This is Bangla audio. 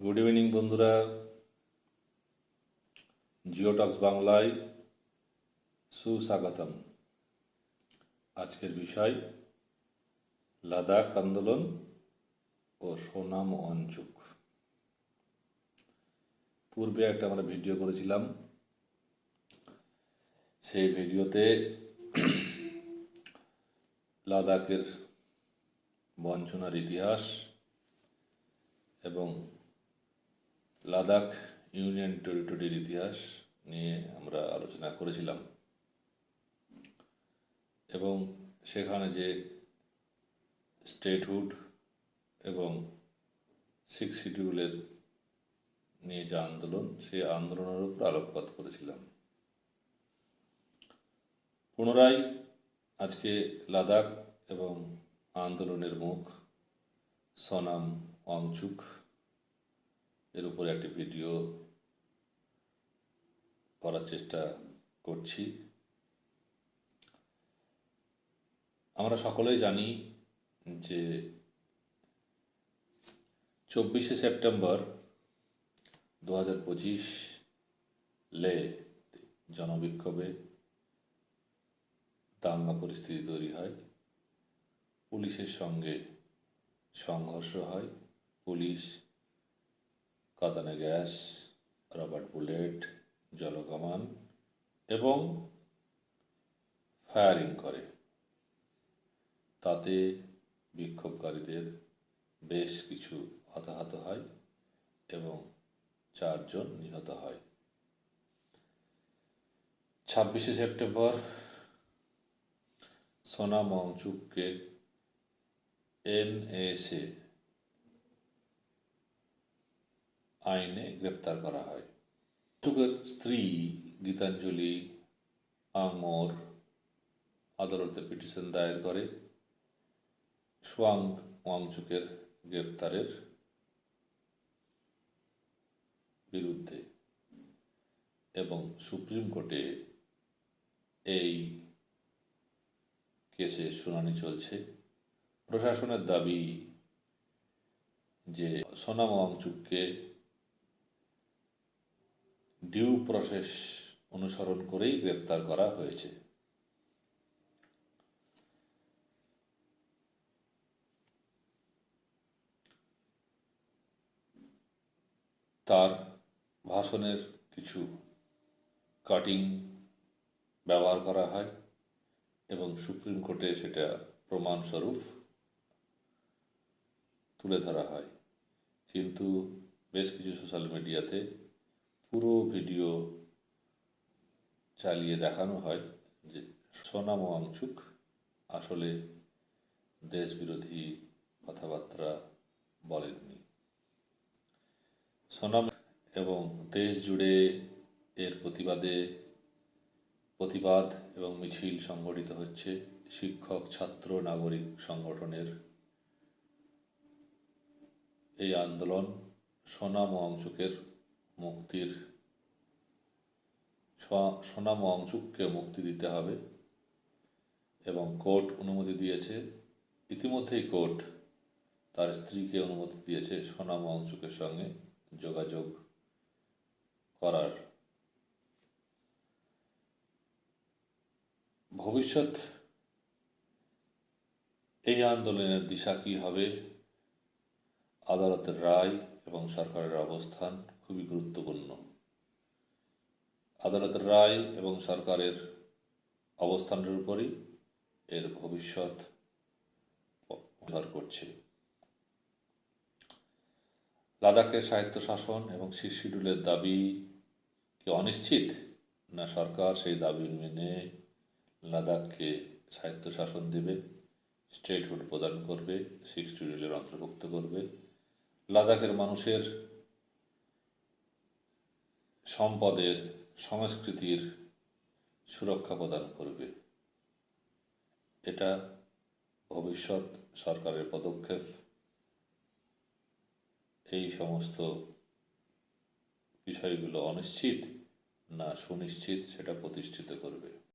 গুড ইভিনিং বন্ধুরা। জিওটক্স বাংলায় সুস্বাগতম। আজকের বিষয়, লাদাখ আন্দোলন ও সোনাম অঞ্চুক। পূর্বে একটা আমরা ভিডিও করেছিলাম। সেই ভিডিওতে লাদাখের বঞ্চনার ইতিহাস এবং লাদাখ ইউনিয়ন টেরিটরির ইতিহাস নিয়ে আমরা আলোচনা করেছিলাম। এবং সেখানে যে স্টেটহুড এবং সিক্স শিডিউলের নিয়ে যে আন্দোলন, সেই আন্দোলনের উপর আলোকপাত করেছিলাম। পুনরায় আজকে লাদাখ এবং আন্দোলনের মুখ সনাম ওয়াংচুক এর উপরে একটি ভিডিও করার চেষ্টা করছি। আমরা সকলেই জানি যে চব্বিশে সেপ্টেম্বর দু হাজার পঁচিশ লে জনবিক্ষোভে দাঙ্গা পরিস্থিতি তৈরি হয়, পুলিশের সঙ্গে সংঘর্ষ হয়, পুলিশ কাঁদানে গ্যাস রবার্ট বুলেট জলকামান এবং ফায়ারিং করে। তাতে বিক্ষোভকারীদের বেশ কিছু হতাহত হয় এবং চারজন নিহত হয়। ছাব্বিশে সেপ্টেম্বর, সোনা মংচুককে এনএসএ আইনে গ্রেপ্তার করা হয়। স্ত্রী গীতাঞ্জলি আঙমোর আদালতে পিটিশন দায়ের করে। সোয়াং ওয়াংচুকের গ্রেপ্তারের বিরুদ্ধে এবং সুপ্রিম কোর্টে এই কেসে শুনানি চলছে। প্রশাসনের দাবি যে সোনাম ওয়াংচুককে ডিউ প্রসেস অনুসরণ করেই গ্রেপ্তার করা হয়েছে। তার ভাষণের কিছু কাটিং ব্যবহার করা হয় এবং সুপ্রিম কোর্টে সেটা প্রমাণস্বরূপ তুলে ধরা হয়। কিন্তু বেশ কিছু সোশ্যাল মিডিয়াতে পুরো ভিডিও চালিয়ে দেখানো হয় যে সোনাম ওয়াংচুক আসলে দেশবিরোধী কথাবার্তা বলেননি। সোনাম এবং দেশ জুড়ে এর প্রতিবাদে প্রতিবাদ এবং মিছিল সংগঠিত হচ্ছে শিক্ষক, ছাত্র, নাগরিক সংগঠনের। এই আন্দোলন সোনাম অংশুকের মুক্তির সোনাম অংশুককে মুক্তি দিতে হবে এবং কোর্ট অনুমতি দিয়েছে। ইতিমধ্যেই কোর্ট তার স্ত্রীকে অনুমতি দিয়েছে সোনাম অংশুকের সঙ্গে যোগাযোগ করার। ভবিষ্যৎ এই আন্দোলনের দিশা কী হবে? আদালতের রায় এবং সরকারের অবস্থান। খুবই গুরুত্বপূর্ণ। আদালতের রায় এবং সরকারের অবস্থানের উপরই এর ভবিষ্যৎ নির্ভর করছে। লাদাখের সাহিত্য শাসন এবং শিডিউলের দাবি কি অনিশ্চিত? না সরকার সেই দাবি মেনে লাদাখকে সাহিত্য শাসন দেবে, স্টেটহুড প্রদান করবে সিক্স শিডিউলের অন্তর্ভুক্ত করবে? লাদাখের মানুষের সম্পদের সংস্কৃতির সুরক্ষা প্রদান করবে। এটা ভবিষ্যৎ সরকারের পদক্ষেপ। এই সমস্ত বিষয়গুলো অনিশ্চিত না সুনিশ্চিত সেটা প্রতিষ্ঠিত করবে।